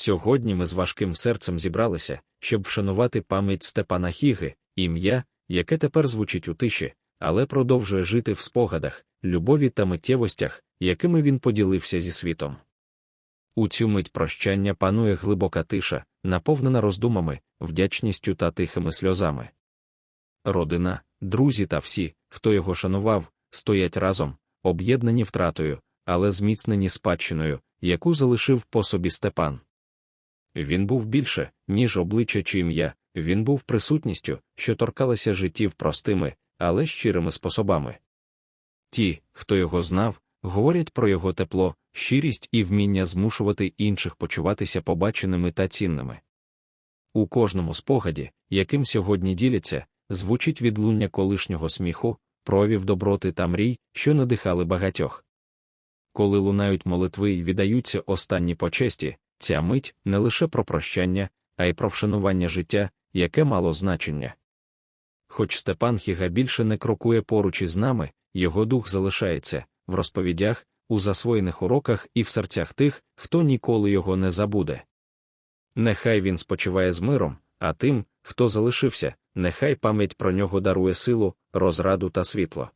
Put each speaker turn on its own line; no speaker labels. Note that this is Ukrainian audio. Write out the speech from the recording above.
Сьогодні ми з важким серцем зібралися, щоб вшанувати пам'ять Степана Хіги, ім'я, яке тепер звучить у тиші, але продовжує жити в спогадах, любові та миттєвостях, якими він поділився зі світом. У цю мить прощання панує глибока тиша, наповнена роздумами, вдячністю та тихими сльозами. Родина, друзі та всі, хто його шанував, стоять разом, об'єднані втратою, але зміцнені спадщиною, яку залишив по собі Степан. Він був більше, ніж обличчя чи ім'я, він був присутністю, що торкалася життів простими, але щирими способами. Ті, хто його знав, говорять про його тепло, щирість і вміння змушувати інших почуватися побаченими та цінними. У кожному спогаді, яким сьогодні діляться, звучить відлуння колишнього сміху, провів доброти та мрій, що надихали багатьох. Коли лунають молитви і віддаються останні почесті, ця мить не лише про прощання, а й про вшанування життя, яке мало значення. Хоч Степан Хіга більше не крокує поруч із нами, його дух залишається в розповідях, у засвоєних уроках і в серцях тих, хто ніколи його не забуде. Нехай він спочиває з миром, а тим, хто залишився, нехай пам'ять про нього дарує силу, розраду та світло.